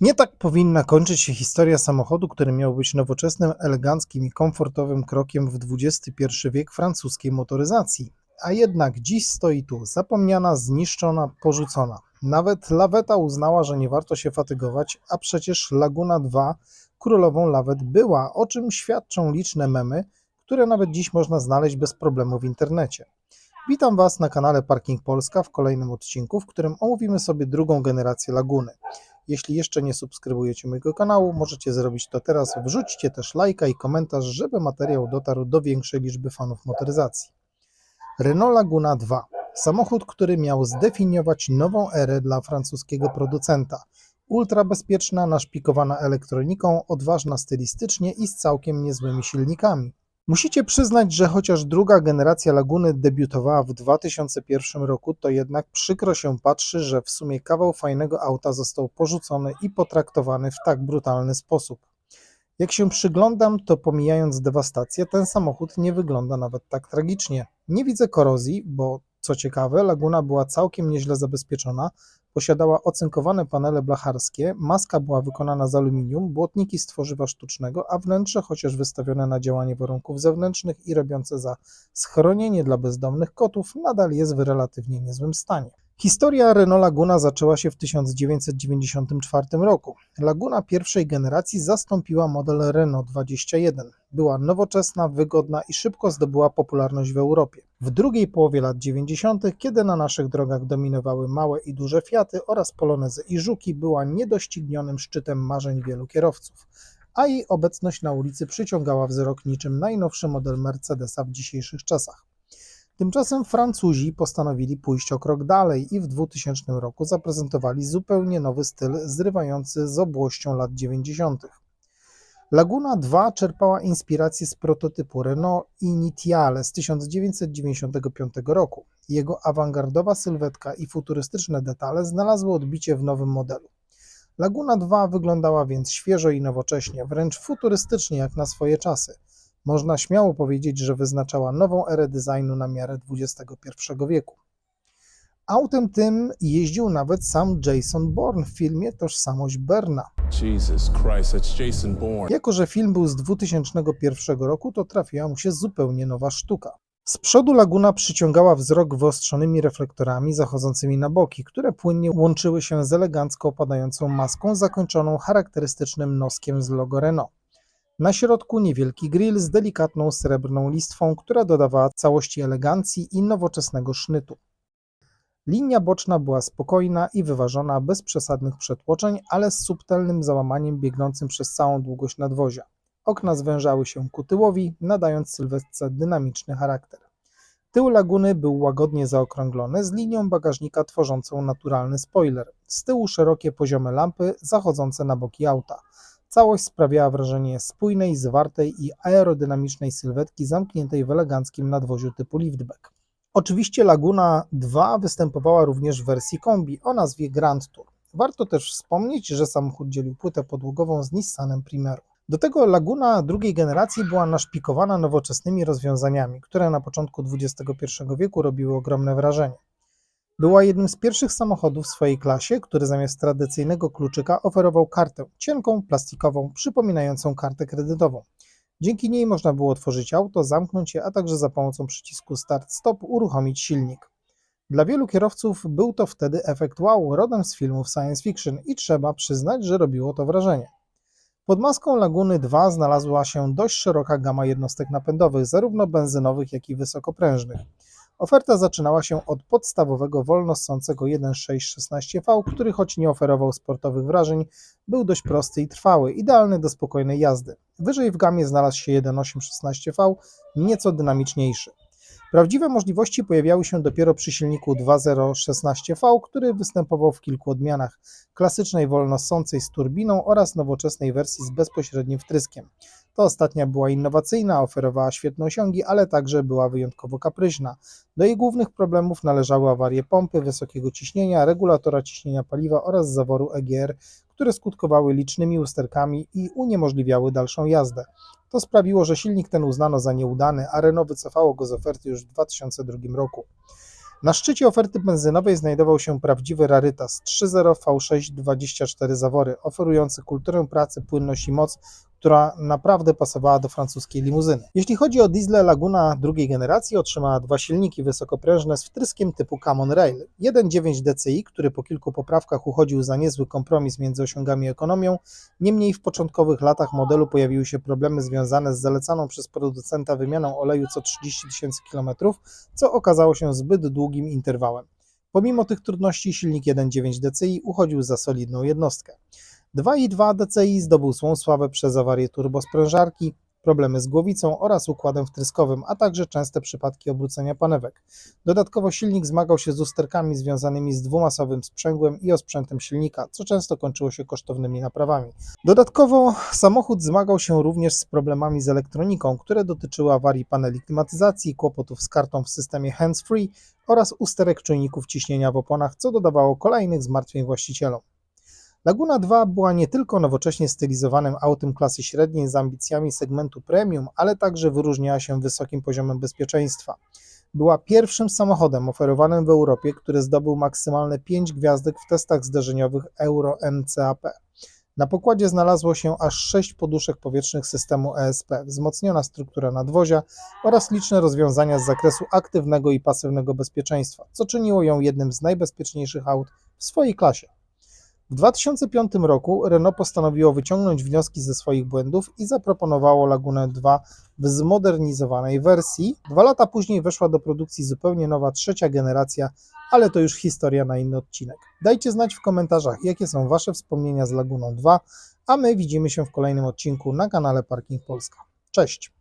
Nie tak powinna kończyć się historia samochodu, który miał być nowoczesnym, eleganckim i komfortowym krokiem w XXI wiek francuskiej motoryzacji. A jednak dziś stoi tu, zapomniana, zniszczona, porzucona. Nawet laweta uznała, że nie warto się fatygować, a przecież Laguna 2 królową lawet była, o czym świadczą liczne memy, które nawet dziś można znaleźć bez problemu w internecie. Witam Was na kanale Parking Polska w kolejnym odcinku, w którym omówimy sobie drugą generację Laguny. Jeśli jeszcze nie subskrybujecie mojego kanału, możecie zrobić to teraz. Wrzućcie też lajka i komentarz, żeby materiał dotarł do większej liczby fanów motoryzacji. Renault Laguna 2. Samochód, który miał zdefiniować nową erę dla francuskiego producenta. Ultra bezpieczna, naszpikowana elektroniką, odważna stylistycznie i z całkiem niezłymi silnikami. Musicie przyznać, że chociaż druga generacja Laguny debiutowała w 2001 roku, to jednak przykro się patrzy, że w sumie kawał fajnego auta został porzucony i potraktowany w tak brutalny sposób. Jak się przyglądam, to pomijając dewastację, ten samochód nie wygląda nawet tak tragicznie. Nie widzę korozji, bo co ciekawe, Laguna była całkiem nieźle zabezpieczona, posiadała ocynkowane panele blacharskie, maska była wykonana z aluminium, błotniki z tworzywa sztucznego, a wnętrze, chociaż wystawione na działanie warunków zewnętrznych i robiące za schronienie dla bezdomnych kotów, nadal jest w relatywnie niezłym stanie. Historia Renault Laguna zaczęła się w 1994 roku. Laguna pierwszej generacji zastąpiła model Renault 21. Była nowoczesna, wygodna i szybko zdobyła popularność w Europie. W drugiej połowie lat 90., kiedy na naszych drogach dominowały małe i duże Fiaty oraz Polonezy i Żuki, była niedoścignionym szczytem marzeń wielu kierowców, a jej obecność na ulicy przyciągała wzrok niczym najnowszy model Mercedesa w dzisiejszych czasach. Tymczasem Francuzi postanowili pójść o krok dalej i w 2000 roku zaprezentowali zupełnie nowy styl zrywający z obłością lat 90. Laguna 2 czerpała inspirację z prototypu Renault Initiale z 1995 roku. Jego awangardowa sylwetka i futurystyczne detale znalazły odbicie w nowym modelu. Laguna 2 wyglądała więc świeżo i nowocześnie, wręcz futurystycznie jak na swoje czasy. Można śmiało powiedzieć, że wyznaczała nową erę designu na miarę XXI wieku. Autem tym jeździł nawet sam Jason Bourne w filmie Tożsamość Berna. Jesus Christ, that's Jason Bourne. Jako, że film był z 2001 roku, to trafiła mu się zupełnie nowa sztuka. Z przodu Laguna przyciągała wzrok wyostrzonymi reflektorami zachodzącymi na boki, które płynnie łączyły się z elegancko opadającą maską zakończoną charakterystycznym noskiem z logo Renault. Na środku niewielki grill z delikatną srebrną listwą, która dodawała całości elegancji i nowoczesnego sznytu. Linia boczna była spokojna i wyważona, bez przesadnych przetłoczeń, ale z subtelnym załamaniem biegnącym przez całą długość nadwozia. Okna zwężały się ku tyłowi, nadając sylwetce dynamiczny charakter. Tył laguny był łagodnie zaokrąglony, z linią bagażnika tworzącą naturalny spoiler. Z tyłu szerokie poziome lampy zachodzące na boki auta. Całość sprawiała wrażenie spójnej, zwartej i aerodynamicznej sylwetki zamkniętej w eleganckim nadwoziu typu liftback. Oczywiście Laguna 2 występowała również w wersji kombi o nazwie Grand Tour. Warto też wspomnieć, że samochód dzielił płytę podłogową z Nissanem Primeru. Do tego Laguna drugiej generacji była naszpikowana nowoczesnymi rozwiązaniami, które na początku XXI wieku robiły ogromne wrażenie. Była jednym z pierwszych samochodów w swojej klasie, który zamiast tradycyjnego kluczyka oferował kartę cienką, plastikową, przypominającą kartę kredytową. Dzięki niej można było otworzyć auto, zamknąć je, a także za pomocą przycisku Start-Stop uruchomić silnik. Dla wielu kierowców był to wtedy efekt wow, rodem z filmów science fiction i trzeba przyznać, że robiło to wrażenie. Pod maską Laguny 2 znalazła się dość szeroka gama jednostek napędowych, zarówno benzynowych, jak i wysokoprężnych. Oferta zaczynała się od podstawowego wolnossącego 1.616V, który choć nie oferował sportowych wrażeń, był dość prosty i trwały, idealny do spokojnej jazdy. Wyżej w gamie znalazł się 1.816V, nieco dynamiczniejszy. Prawdziwe możliwości pojawiały się dopiero przy silniku 2.016V, który występował w kilku odmianach: klasycznej wolnossącej z turbiną oraz nowoczesnej wersji z bezpośrednim wtryskiem. To ostatnia była innowacyjna, oferowała świetne osiągi, ale także była wyjątkowo kapryśna. Do jej głównych problemów należały awarie pompy, wysokiego ciśnienia, regulatora ciśnienia paliwa oraz zaworu EGR, które skutkowały licznymi usterkami i uniemożliwiały dalszą jazdę. To sprawiło, że silnik ten uznano za nieudany, a Renault wycofało go z oferty już w 2002 roku. Na szczycie oferty benzynowej znajdował się prawdziwy rarytas 3.0 V6 24 zawory, oferujący kulturę pracy, płynność i moc, która naprawdę pasowała do francuskiej limuzyny. Jeśli chodzi o diesle, Laguna drugiej generacji otrzymała dwa silniki wysokoprężne z wtryskiem typu Common Rail. 1.9 DCI, który po kilku poprawkach uchodził za niezły kompromis między osiągami i ekonomią, niemniej w początkowych latach modelu pojawiły się problemy związane z zalecaną przez producenta wymianą oleju co 30 tysięcy kilometrów, co okazało się zbyt długim interwałem. Pomimo tych trudności silnik 1.9 DCI uchodził za solidną jednostkę. 2.2 DCI zdobył swą sławę przez awarię turbosprężarki, problemy z głowicą oraz układem wtryskowym, a także częste przypadki obrócenia panewek. Dodatkowo silnik zmagał się z usterkami związanymi z dwumasowym sprzęgłem i osprzętem silnika, co często kończyło się kosztownymi naprawami. Dodatkowo samochód zmagał się również z problemami z elektroniką, które dotyczyły awarii paneli klimatyzacji, kłopotów z kartą w systemie hands-free oraz usterek czujników ciśnienia w oponach, co dodawało kolejnych zmartwień właścicielom. Laguna 2 była nie tylko nowocześnie stylizowanym autem klasy średniej z ambicjami segmentu premium, ale także wyróżniała się wysokim poziomem bezpieczeństwa. Była pierwszym samochodem oferowanym w Europie, który zdobył maksymalne 5 gwiazdek w testach zderzeniowych Euro NCAP. Na pokładzie znalazło się aż 6 poduszek powietrznych systemu ESP, wzmocniona struktura nadwozia oraz liczne rozwiązania z zakresu aktywnego i pasywnego bezpieczeństwa, co czyniło ją jednym z najbezpieczniejszych aut w swojej klasie. W 2005 roku Renault postanowiło wyciągnąć wnioski ze swoich błędów i zaproponowało Lagunę 2 w zmodernizowanej wersji. Dwa lata później weszła do produkcji zupełnie nowa trzecia generacja, ale to już historia na inny odcinek. Dajcie znać w komentarzach, jakie są Wasze wspomnienia z Laguną 2, a my widzimy się w kolejnym odcinku na kanale Parking Polska. Cześć!